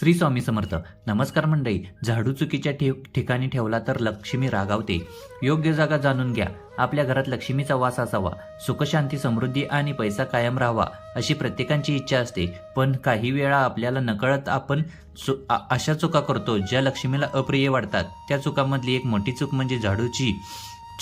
श्री स्वामी समर्थ. नमस्कार मंडळी. झाडू चुकीच्या ठे ठिकाणी ठेवला तर लक्ष्मी रागावते. योग्य जागा जाणून घ्या. आपल्या घरात लक्ष्मीचा वास असावा. सुखशांती समृद्धी आणि पैसा कायम राहावा अशी प्रत्येकांची इच्छा असते. पण काही वेळा आपल्याला नकळत आपण चु अशा चुका करतो ज्या लक्ष्मीला अप्रिय वाटतात. त्या चुकामधली एक मोठी चूक म्हणजे झाडूची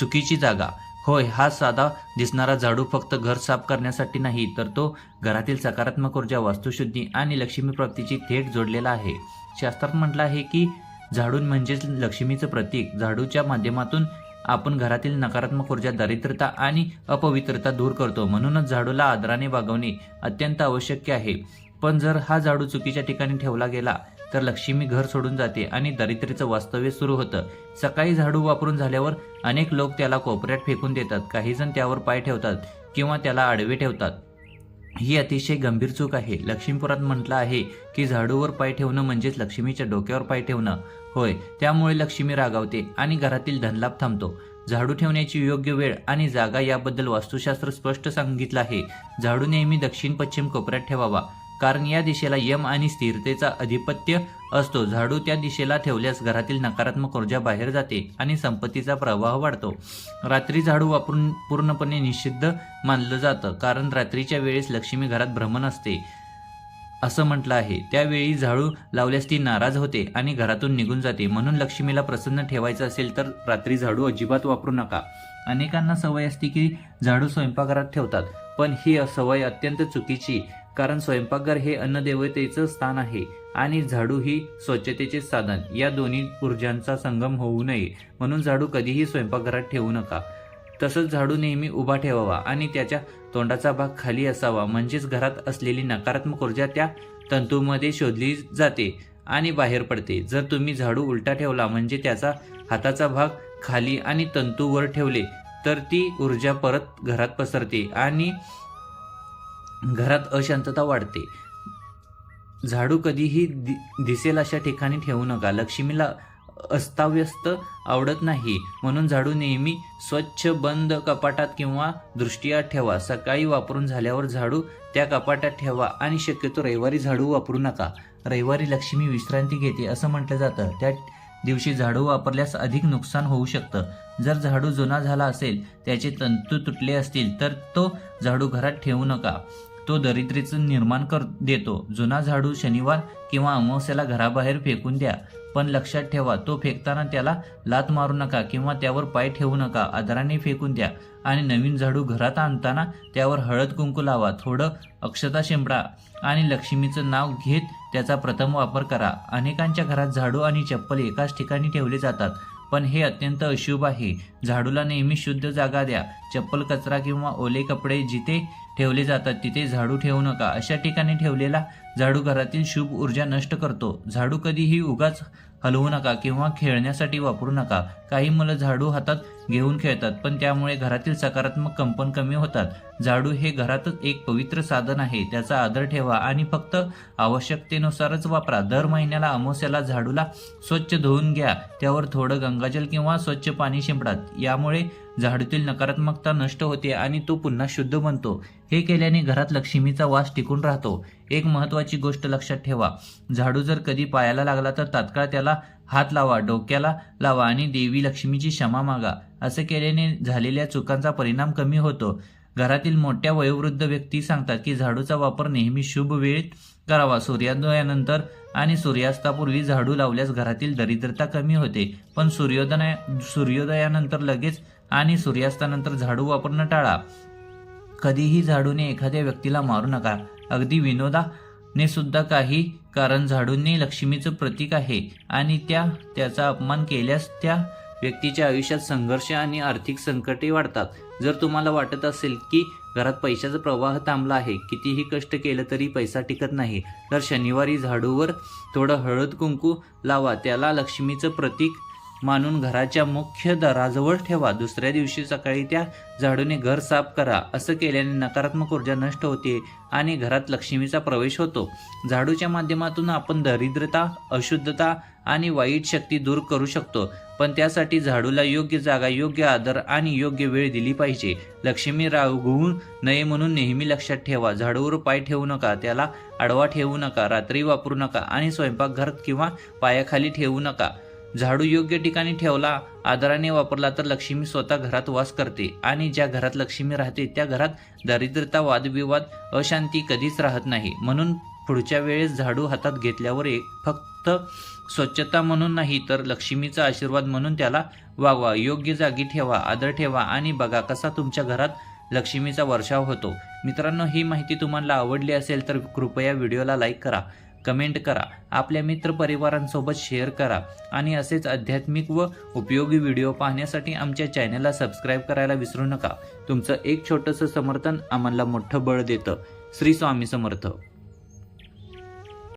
चुकीची जागा. होय हा साधा दिसणारा झाडू फक्त घर साफ करण्यासाठी नाही तर तो घरातील सकारात्मक ऊर्जा वास्तुशुद्धी आणि लक्ष्मी प्राप्तीची थेट जोडलेला आहे. शास्त्रात म्हटलं आहे की झाडून म्हणजेच लक्ष्मीचं प्रतीक. झाडूच्या माध्यमातून आपण घरातील नकारात्मक ऊर्जा दारिद्रता आणि अपवित्रता दूर करतो. म्हणूनच झाडूला आदराने वागवणे अत्यंत आवश्यक आहे. पण जर हा झाडू चुकीच्या ठिकाणी ठेवला गेला तर लक्ष्मी घर सोडून जाते आणि दारिद्र्याचं वास्तव्य सुरू होतं. सकाळी झाडू वापरून झाल्यावर अनेक लोक त्याला कोपऱ्यात फेकून देतात. काही जण त्यावर पाय ठेवतात किंवा त्याला आडवे ठेवतात. ही अतिशय गंभीर चूक आहे. लक्ष्मीपुरात म्हटलं आहे की झाडूवर पाय ठेवणं म्हणजेच लक्ष्मीच्या डोक्यावर पाय ठेवणं. होय त्यामुळे लक्ष्मी रागावते आणि घरातील धनलाभ थांबतो. झाडू ठेवण्याची योग्य वेळ आणि जागा याबद्दल वास्तुशास्त्र स्पष्ट सांगितलं आहे. झाडू नेहमी दक्षिण पश्चिम कोपऱ्यात ठेवावा. कारण या दिशेला यम आणि स्थिरतेचा अधिपत्य असतो. झाडू त्या दिशेला ठेवल्यास घरातील नकारात्मक ऊर्जा बाहेर जाते आणि संपत्तीचा प्रवाह वाढतो. रात्री झाडू वापरून पूर्णपणे निषिद्ध मानलं जातं कारण रात्रीच्या वेळेस लक्ष्मी घरात भ्रमण असते असं म्हटलं आहे. त्यावेळी झाडू लावल्यास ती नाराज होते आणि घरातून निघून जाते. म्हणून लक्ष्मीला प्रसन्न ठेवायचं असेल तर रात्री झाडू अजिबात वापरू नका. अनेकांना सवय असते की झाडू स्वयंपाकघरात ठेवतात पण ही सवय अत्यंत चुकीची कारण स्वयंपाकघर हे अन्नदेवतेचं स्थान आहे आणि झाडू ही स्वच्छतेचे साधन. या दोन्ही ऊर्जांचा संगम होऊ नये. म्हणून झाडू कधीही स्वयंपाकघरात ठेवू नका. तसंच झाडू नेहमी उभा ठेवावा आणि त्याच्या तोंडाचा भाग खाली असावा. म्हणजेच घरात असलेली नकारात्मक ऊर्जा त्या तंतूमध्ये शोधली जाते आणि बाहेर पडते. जर तुम्ही झाडू उलटा ठेवला म्हणजे त्याचा हाताचा भाग खाली आणि तंतूवर ठेवले तर ती ऊर्जा परत घरात पसरते आणि घरात अशांतता वाढते. झाडू कधीही दि दिसेल अशा ठिकाणी ठेवू नका. लक्ष्मीला अस्ताव्यस्त आवडत नाही. म्हणून झाडू नेहमी स्वच्छ बंद कपाटात किंवा दृष्टीयात ठेवा. सकाळी वापरून झाल्यावर झाडू त्या कपाटात ठेवा आणि शक्यतो रविवारी झाडू वापरू नका. रविवारी लक्ष्मी विश्रांती घेते असं म्हटलं जातं. त्या दिवशी झाडू वापरल्यास अधिक नुकसान होऊ शकतं. जर झाडू जुना झाला असेल त्याचे तंतू तुटले असतील तर तो झाडू घरात ठेवू नका. तो दरिद्रीचं निर्माण कर देतो. जुना झाडू शनिवार किंवा अमावस्याला घराबाहेर फेकून द्या. पण लक्षात ठेवा तो फेकताना त्याला लात मारू नका किंवा त्यावर पाय ठेवू नका आदराने फेकून द्या. आणि नवीन झाडू घरात आणताना त्यावर हळद कुंकू लावा थोडं अक्षता शिंपडा आणि लक्ष्मीचं नाव घेत त्याचा प्रथम वापर करा. अनेकांच्या घरात झाडू आणि चप्पल एकाच ठिकाणी ठेवले जातात पण हे अत्यंत अशुभ आहे. झाडूला नेहमी शुद्ध जागा द्या. चप्पल कचरा किंवा ओले कपडे जिथे ठेवले जातात तिथे झाडू ठेवू नका. अशा ठिकाणी ठेवलेला झाडू घरातील शुभ ऊर्जा नष्ट करतो. झाडू कधीही उगाच हलवू नका किंवा खेळण्यासाठी वापरू नका. काही मुलं झाडू हातात घेऊन खेळतात पण त्यामुळे घरातील सकारात्मक कंपन कमी होतात. झाडू हे घरातच एक पवित्र साधन आहे. त्याचा आदर ठेवा आणि फक्त आवश्यकतेनुसारच वापरा. दर महिन्याला अमावस्याला झाडूला स्वच्छ धुवून घ्या. त्यावर थोडं गंगाजल किंवा स्वच्छ पाणी यामुळे झाडूतील नकारात्मकता नष्ट होते आणि तो पुन्हा शुद्ध बनतो. हे केल्याने घरात लक्ष्मीचा वास टिकून राहतो. एक महत्त्वाची गोष्ट लक्षात ठेवा. झाडू जर कधी पायाला लागला तर तात्काळ त्याला हात लावा डोक्याला लावा आणि देवी लक्ष्मीची क्षमा मागा. असं केल्याने झालेल्या चुकांचा परिणाम कमी होतो. घरातील मोठ्या वयोवृद्ध व्यक्ती सांगतात की झाडूचा वापर नेहमी शुभ वेळेत करावा. सूर्योदयानंतर आणि सूर्यास्तापूर्वी झाडू लावल्यास घरातील दरिद्रता कमी होते. पण सूर्योदय सूर्योदयानंतर लगेच आणि सूर्यास्तानंतर झाडू वापरणं टाळा. कधीही झाडूने एखाद्या व्यक्तीला मारू नका. अगदी विनोदाने सुद्धा काही कारण झाडूने लक्ष्मीचं प्रतीक आहे आणि त्या त्याचा अपमान केल्यास त्या व्यक्तीच्या आयुष्यात संघर्ष आणि आर्थिक संकटे वाढतात. जर तुम्हाला वाटत असेल की घरात पैशाचा प्रवाह थांबला आहे कितीही कष्ट केलं तरी पैसा टिकत नाही तर शनिवारी झाडूवर थोडं हळद कुंकू लावा. त्याला लक्ष्मीचं प्रतीक मानून घराच्या मुख्य दराजवळ ठेवा. दुसऱ्या दिवशी सकाळी त्या झाडूने घर साफ करा. असं केल्याने नकारात्मक ऊर्जा नष्ट होते आणि घरात लक्ष्मीचा प्रवेश होतो. झाडूच्या माध्यमातून आपण दरिद्रता अशुद्धता आणि वाईट शक्ती दूर करू शकतो. पण त्यासाठी झाडूला योग्य जागा योग्य आदर आणि योग्य वेळ दिली पाहिजे. लक्ष्मी रागवू नये म्हणून नेहमी लक्षात ठेवा. झाडूवर पाय ठेवू नका त्याला आडवा ठेवू नका रात्री वापरू नका आणि स्वयंपाकघरात किंवा पायाखाली ठेवू नका. झाडू योग्य ठिकाणी ठेवला आदराने वापरला तर लक्ष्मी स्वतः घरात वास करते आणि ज्या घरात लक्ष्मी राहते त्या घरात दरिद्रता वादविवाद अशांती कधीच राहत नाही. म्हणून पुढच्या वेळेस झाडू हातात घेतल्यावर एक फक्त स्वच्छता म्हणून नाही तर लक्ष्मीचा आशीर्वाद म्हणून त्याला वागवा. योग्य जागी ठेवा आदर ठेवा आणि बघा कसा तुमच्या घरात लक्ष्मीचा वर्षाव होतो. मित्रांनो ही माहिती तुम्हाला आवडली असेल तर कृपया व्हिडिओला लाईक करा कमेंट करा आपल्या मित्रपरिवारांसोबत शेअर करा आणि असेच आध्यात्मिक व उपयोगी व्हिडिओ पाहण्यासाठी आमच्या चॅनलला सबस्क्राईब करायला विसरू नका. तुमचं एक छोटंसं समर्थन आम्हाला मोठं बळ देतं. श्री स्वामी समर्थ.